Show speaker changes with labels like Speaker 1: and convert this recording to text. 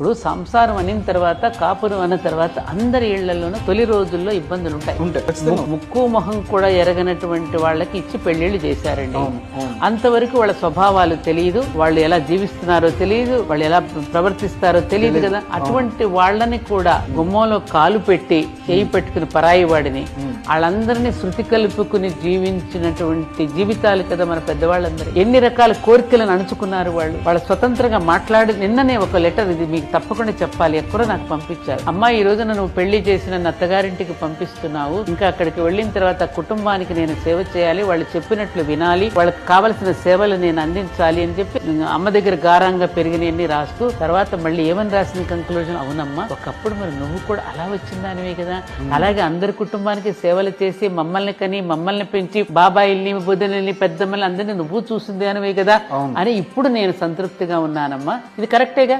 Speaker 1: ఇప్పుడు సంసారం అనిన తర్వాత కాపురం అన్న తర్వాత అందరి ఇళ్ళలోనూ తొలి రోజుల్లో ఇబ్బందులు ఉంటాయి. ముక్కు మొహం కూడా ఎరగనటువంటి వాళ్ళకి ఇచ్చి పెళ్ళిళ్ళు చేశారండి. అంతవరకు వాళ్ళ స్వభావాలు తెలియదు వాళ్ళు ఎలా జీవిస్తున్నారో తెలియదు వాళ్ళు ఎలా ప్రవర్తిస్తారో తెలియదు కదా. అటువంటి వాళ్ళని కూడా గుమ్మంలో కాలు పెట్టి చేయి పెట్టుకుని పరాయి వాడిని వాళ్ళందరినీ శృతి కలుపుకుని జీవించినటువంటి జీవితాలు కదా మన పెద్దవాళ్ళందరూ. ఎన్ని రకాల కోరికలను అణుచుకున్నారు వాళ్ళు. వాళ్ళ స్వతంత్రంగా మాట్లాడి నిన్ననే ఒక లెటర్ ఇది మీకు తప్పకుండా చెప్పాలి. ఎక్కడో నాకు పంపించారు. అమ్మా ఈ రోజున నువ్వు పెళ్ళి చేసి నన్ను అత్తగారింటికి పంపిస్తున్నావు. ఇంకా అక్కడికి వెళ్ళిన తర్వాత కుటుంబానికి నేను సేవ చేయాలి. వాళ్ళు చెప్పినట్లు వినాలి. వాళ్ళకి కావలసిన సేవలు నేను అందించాలి అని చెప్పి అమ్మ దగ్గర గారంగా పెరిగినన్ని రాస్తూ తర్వాత మళ్ళీ ఏమని రాసిన కంక్లూజన్ అవునమ్మా ఒకప్పుడు మరి నువ్వు కూడా అలా వచ్చిందానివే కదా. అలాగే అందరి కుటుంబానికి సేవలు చేసి మమ్మల్ని కని మమ్మల్ని పెంచి బాబాయిల్ని బుద్ధుల్ని పెద్దమ్మల్ని అందరినీ నువ్వు చూసింది అనివే కదా అని ఇప్పుడు నేను సంతృప్తిగా ఉన్నానమ్మా. ఇది కరెక్టేగా?